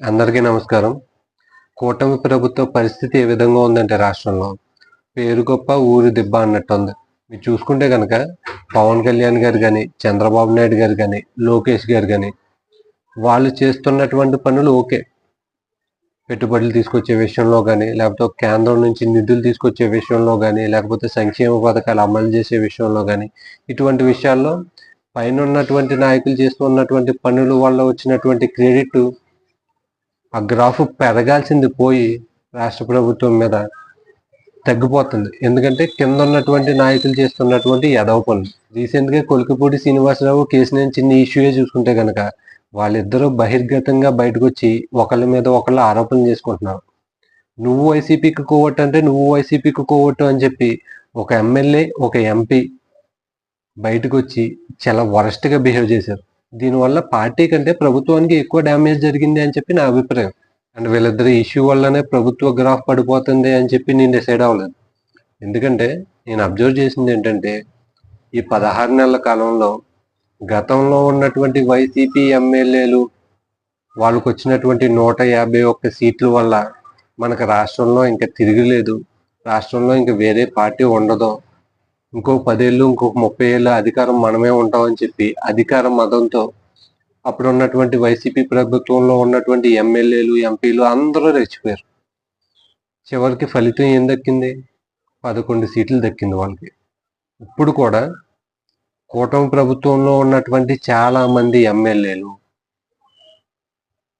అందరికీ నమస్కారం. కూటమి ప్రభుత్వ పరిస్థితి ఏ విధంగా ఉందంటే రాష్ట్రంలో పేరు గొప్ప ఊరి దిబ్బ అన్నట్టు ఉంది మీరు చూసుకుంటే కనుక పవన్ కళ్యాణ్ గారు కానీ చంద్రబాబు నాయుడు గారు కానీ లోకేష్ గారు కానీ వాళ్ళు చేస్తున్నటువంటి పనులు ఓకే. పెట్టుబడులు తీసుకొచ్చే విషయంలో కానీ లేకపోతే కేంద్రం నుంచి నిధులు తీసుకొచ్చే విషయంలో కానీ లేకపోతే సంక్షేమ పథకాలు అమలు చేసే విషయంలో కానీ ఇటువంటి విషయాల్లో పైన ఉన్నటువంటి నాయకులు చేస్తున్నటువంటి పనుల వల్ల వచ్చినటువంటి క్రెడిట్ ఆ గ్రాఫ్ పెరగాల్సింది పోయి రాష్ట్ర ప్రభుత్వం మీద తగ్గిపోతుంది. ఎందుకంటే కింద ఉన్నటువంటి నాయకులు చేస్తున్నటువంటి యదవ పనులు రీసెంట్గా కొలికపూడి శ్రీనివాసరావు కేసు నేను చిన్న ఇష్యూయే చూసుకుంటే కనుక వాళ్ళిద్దరూ బహిర్గతంగా బయటకు వచ్చి ఒకళ్ళ మీద ఒకళ్ళు ఆరోపణలు చేసుకుంటున్నారు. నువ్వు వైసీపీకి కోవట్టు అంటే నువ్వు వైసీపీకి కోవట్టు అని చెప్పి ఒక ఎమ్మెల్యే ఒక ఎంపీ బయటకు వచ్చి చాలా వరస్ట్గా బిహేవ్ చేశారు. దీనివల్ల పార్టీ కంటే ప్రభుత్వానికి ఎక్కువ డ్యామేజ్ జరిగింది అని చెప్పి నా అభిప్రాయం. అండ్ వీళ్ళిద్దరి ఇష్యూ వల్లనే ప్రభుత్వ గ్రాఫ్ పడిపోతుంది అని చెప్పి నేను డిసైడ్ అవ్వలేదు. ఎందుకంటే నేను అబ్జర్వ్ చేసింది ఏంటంటే ఈ పదహారు నెలల కాలంలో గతంలో ఉన్నటువంటి వైసీపీ ఎమ్మెల్యేలు వాళ్ళకు వచ్చినటువంటి నూట యాభై ఒక్క సీట్ల వల్ల మనకు రాష్ట్రంలో ఇంకా తిరగలేదు రాష్ట్రంలో ఇంకా వేరే పార్టీ ఉండదు. ఇంకొక పదేళ్ళు ఇంకొక ముప్పై ఏళ్ళు అధికారం మనమే ఉంటామని చెప్పి అధికార మతంతో అప్పుడు ఉన్నటువంటి వైసీపీ ప్రభుత్వంలో ఉన్నటువంటి ఎమ్మెల్యేలు ఎంపీలు అందరూ రెచ్చిపోయారు. చివరికి ఫలితం ఏం దక్కింది? పదకొండు సీట్లు దక్కింది వాళ్ళకి. ఇప్పుడు కూడా కూటమి ప్రభుత్వంలో ఉన్నటువంటి చాలా మంది ఎమ్మెల్యేలు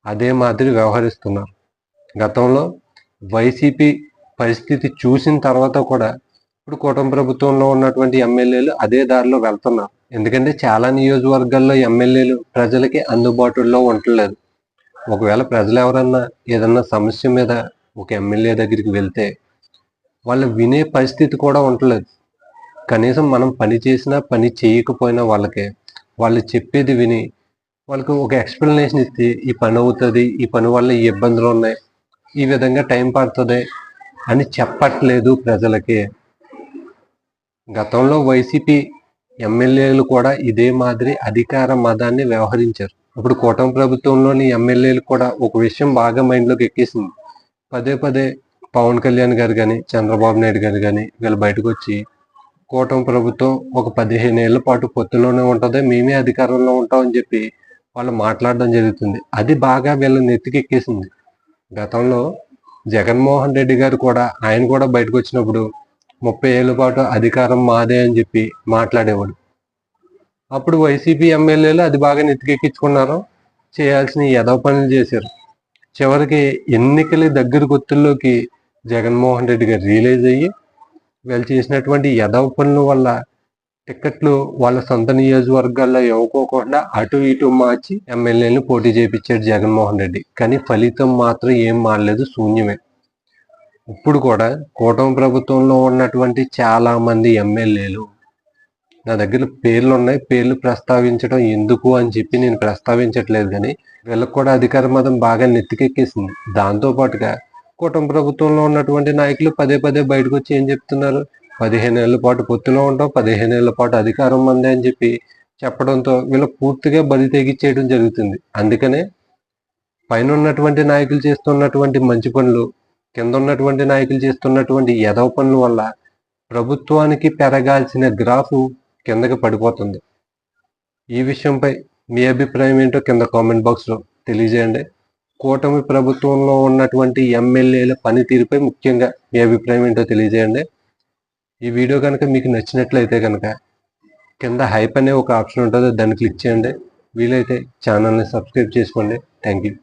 అదే మాదిరి వ్యవహరిస్తున్నారు. గతంలో వైసీపీ పరిస్థితి చూసిన తర్వాత కూడా ఇప్పుడు కూటమి ప్రభుత్వంలో ఉన్నటువంటి ఎమ్మెల్యేలు అదే దారిలో వెళ్తున్నారు. ఎందుకంటే చాలా నియోజకవర్గాల్లో ఎమ్మెల్యేలు ప్రజలకి అందుబాటులో ఉండలేదు ఒకవేళ ప్రజలు ఎవరన్నా ఏదన్నా సమస్య మీద ఒక ఎమ్మెల్యే దగ్గరికి వెళ్తే వాళ్ళు వినే పరిస్థితి కూడా ఉండలేదు కనీసం మనం పని చేసినా పని చేయకపోయినా వాళ్ళకి వాళ్ళు చెప్పేది విని వాళ్ళకి ఒక ఎక్స్ప్లెనేషన్ ఇస్తే ఈ పని అవుతుంది ఈ పని వల్ల ఈ ఇబ్బందులు ఉన్నాయి ఈ విధంగా టైం పడుతుంది అని చెప్పట్లేదు ప్రజలకి. గతంలో వైసీపీ ఎమ్మెల్యేలు కూడా ఇదే మాదిరి అధికార మదాన్ని వ్యవహరించారు. ఇప్పుడు కూటమి ప్రభుత్వంలోని ఎమ్మెల్యేలు కూడా ఒక విషయం బాగా మైండ్లోకి ఎక్కేసింది. పదే పదే పవన్ కళ్యాణ్ గారు కానీ చంద్రబాబు నాయుడు గారు కానీ వీళ్ళు బయటకు వచ్చి కూటమి ప్రభుత్వం ఒక పదిహేను ఏళ్ళ పాటు పొత్తులోనే ఉంటుంది మేమే అధికారంలో ఉంటామని చెప్పి వాళ్ళు మాట్లాడడం జరుగుతుంది. అది బాగా వీళ్ళ నెత్తికెక్కేసింది గతంలో జగన్మోహన్ రెడ్డి గారు కూడా ఆయన కూడా బయటకు వచ్చినప్పుడు ముప్పై ఏళ్ళ పాటు అధికారం మాదే అని చెప్పి మాట్లాడేవాడు. అప్పుడు వైసీపీ ఎమ్మెల్యేలు అది బాగా నెత్తికెక్కించుకున్నారు. చేయాల్సిన యదవ పనులు చేశారు. చివరికి ఎన్నికల దగ్గర గుర్తుల్లోకి జగన్మోహన్ రెడ్డి గారు రియలైజ్ అయ్యి వీళ్ళు చేసినటువంటి యదవ పనుల వల్ల టిక్కెట్లు వాళ్ళ సొంత నియోజకవర్గాల్లో ఇవ్వకోకుండా అటు ఇటు మార్చి ఎమ్మెల్యేలను పోటీ చేయించాడు జగన్మోహన్ రెడ్డి. కానీ ఫలితం మాత్రం ఏం మారలేదు శూన్యమే. ఇప్పుడు కూడా కూటమి ప్రభుత్వంలో ఉన్నటువంటి చాలా మంది ఎమ్మెల్యేలు నా దగ్గర పేర్లు ఉన్నాయి పేర్లు ప్రస్తావించడం ఎందుకు అని చెప్పి నేను ప్రస్తావించట్లేదు కానీ వీళ్ళకి కూడా అధికార మతం బాగా నెత్తికెక్కేసింది. దాంతో పాటుగా కూటమి ప్రభుత్వంలో ఉన్నటువంటి నాయకులు పదే పదే బయటకు వచ్చి ఏం చెప్తున్నారు? పదిహేను ఏళ్ళ పాటు పొత్తులో ఉంటాం పదిహేను ఏళ్ళ పాటు అధికారం మందే అని చెప్పి చెప్పడంతో వీళ్ళు పూర్తిగా బలి తెగించేయడం జరుగుతుంది. అందుకనే పైన ఉన్నటువంటి నాయకులు చేస్తున్నటువంటి మంచి పనులు కింద ఉన్నటువంటి నాయకులు చేస్తున్నటువంటి యదవ పనుల వల్ల ప్రభుత్వానికి పెరగాల్సిన గ్రాఫ్ కిందకి పడిపోతుంది. ఈ విషయంపై మీ అభిప్రాయం ఏంటో కింద కామెంట్ బాక్స్లో తెలియజేయండి. కూటమి ప్రభుత్వంలో ఉన్నటువంటి ఎమ్మెల్యేల పనితీరుపై ముఖ్యంగా మీ అభిప్రాయం ఏంటో తెలియజేయండి. ఈ వీడియో కనుక మీకు నచ్చినట్లయితే కనుక కింద హైప్ అనే ఒక ఆప్షన్ ఉంటుంది దాన్ని క్లిక్ చేయండి. వీలైతే ఛానల్ని సబ్స్క్రైబ్ చేసుకోండి. Thank you.